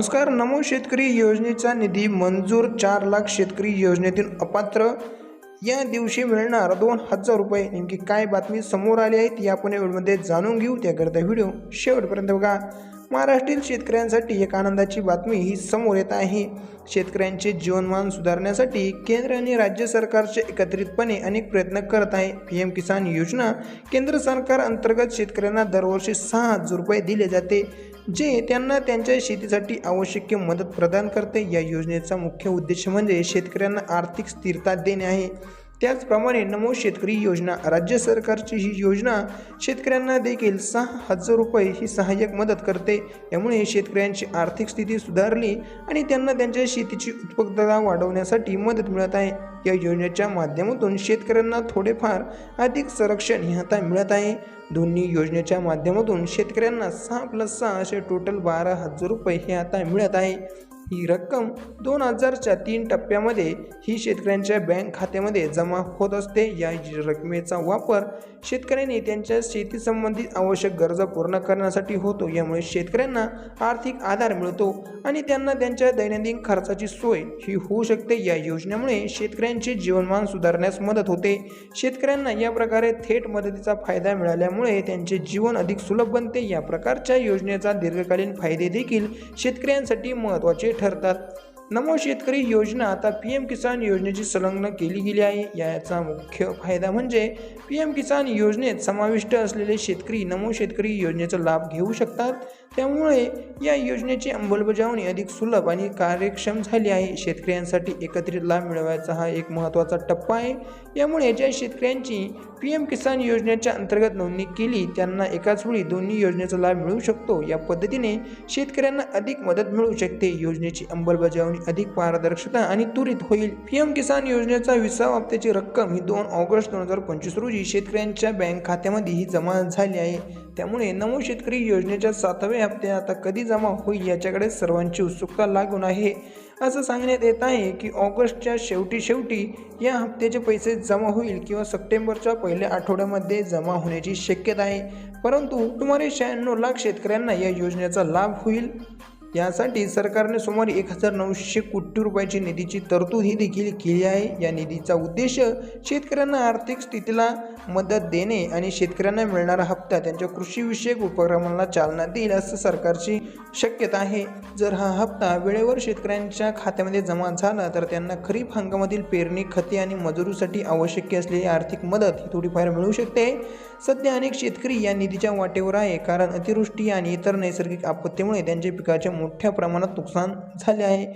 नमस्कार नमो शेतकरी योजनेचा निधी मंजूर चार लाख शेतकरी योजनेतून अपात्र. या दिवशी मिळणार दोन हजार रुपये. नेमकी काय बातमी समोर आली आहे ती आपण या व्हिडिओमध्ये जाणून घेऊ. त्याकरता व्हिडिओ शेवटपर्यंत बघा. महाराष्ट्रील शेतकऱ्यांसाठी एक आनंदाची बातमी ही समोर येत आहे. शेतकऱ्यांचे जीवनमान सुधारण्यासाठी केंद्र आणि राज्य सरकारचे एकत्रितपणे अनेक प्रयत्न करत आहे. पी एम किसान योजना केंद्र सरकार अंतर्गत शेतकऱ्यांना दरवर्षी सहा हजार रुपये दिले जाते जे त्यांना त्यांच्या शेतीसाठी आवश्यक मदत प्रदान करते. या योजनेचा मुख्य उद्देश म्हणजे शेतकऱ्यांना आर्थिक स्थिरता देणे आहे. त्याचप्रमाणे नमो शेतकरी योजना. राज्य सरकारची ही योजना शेतकऱ्यांना देखील सहा हजार रुपये ही सहाय्यक मदत करते. यामुळे शेतकऱ्यांची आर्थिक स्थिती सुधारली आणि त्यांना त्यांच्या शेतीची उत्पादकता वाढवण्यासाठी मदत मिळत आहे. या योजनेच्या माध्यमातून शेतकऱ्यांना थोडेफार अधिक संरक्षण हे आता मिळत आहे. दोन्ही योजनेच्या माध्यमातून शेतकऱ्यांना सहा प्लस सहा असे टोटल बारा हजार रुपये हे आता मिळत आहे. ही रक्कम दोन हजारच्या तीन टप्प्यामध्ये ही शेतकऱ्यांच्या बँक खात्यामध्ये जमा होत असते. या रकमेचा वापर शेतकऱ्यांनी त्यांच्या शेतीसंबंधित आवश्यक गरजा पूर्ण करण्यासाठी होतो. यामुळे शेतकऱ्यांना आर्थिक आधार मिळतो आणि त्यांना त्यांच्या दैनंदिन खर्चाची सोय ही होऊ शकते. या योजनेमुळे शेतकऱ्यांचे जीवनमान सुधारण्यास मदत होते. शेतकऱ्यांना या प्रकारे थेट मदतीचा फायदा मिळाल्यामुळे त्यांचे जीवन अधिक सुलभ बनते. या प्रकारच्या योजनेचा दीर्घकालीन फायदे देखील शेतकऱ्यांसाठी महत्त्वाचे ठरतात. नमो शेतकरी योजना आता पी एम किसान योजनेची संलग्न केली गेली आहे. याचा मुख्य फायदा म्हणजे पी एम किसान योजनेत समाविष्ट असलेले शेतकरी नमो शेतकरी योजनेचा लाभ घेऊ शकतात. त्यामुळे या योजनेची अंमलबजावणी अधिक सुलभ आणि कार्यक्षम झाली आहे. शेतकऱ्यांसाठी एकत्रित लाभ मिळवायचा हा एक महत्त्वाचा टप्पा आहे. यामुळे ज्या शेतकऱ्यांची पी एम किसान योजनेच्या अंतर्गत नोंदणी केली त्यांना एकाच वेळी दोन्ही योजनेचा लाभ मिळू शकतो. या पद्धतीने शेतकऱ्यांना अधिक मदत मिळू शकते. योजनेची अंमलबजावणी अधिक पारदर्शकता आणि त्वरित होईल. पी एम किसान योजनेचा विसावा हप्त्याची रक्कम ही दोन ऑगस्ट दोन हजार पंचवीस रोजी शेतकऱ्यांच्या बँक खात्यामध्ये ही जमा झाली आहे. त्यामुळे नमो शेतकरी योजनेच्या सातव्या हप्ते आता कधी जमा होईल याच्याकडे सर्वांची उत्सुकता लागून आहे. असं सांगण्यात येत आहे की ऑगस्टच्या शेवटी शेवटी या हप्त्याचे पैसे जमा होईल किंवा सप्टेंबरच्या पहिल्या आठवड्यामध्ये जमा होण्याची शक्यता आहे. परंतु सुमारे शहाण्णव लाख शेतकऱ्यांना या योजनेचा लाभ होईल. यासाठी सरकारने सुमारे एक हजार नऊशे कोटी रुपयाची निधीची तरतूद ही देखील केली आहे. या निधीचा उद्देश शेतकऱ्यांना आर्थिक स्थितीला मदत देणे आणि शेतकऱ्यांना मिळणारा हप्ता त्यांच्या कृषीविषयक उपक्रमांना चालना देईल असं सरकारची शक्यता आहे. जर हा हप्ता वेळेवर शेतकऱ्यांच्या खात्यामध्ये जमा झाला तर त्यांना खरीप हंगामातील पेरणी खते आणि मजुरीसाठी आवश्यक असलेली आर्थिक मदत ही थोडीफार मिळू शकते. सध्या अनेक शेतकरी या निधीच्या वाटेवर आहे कारण अतिवृष्टी आणि इतर नैसर्गिक आपत्तीमुळे त्यांच्या पिकाचे मोठ्या प्रमाणात नुकसान झाले आहे.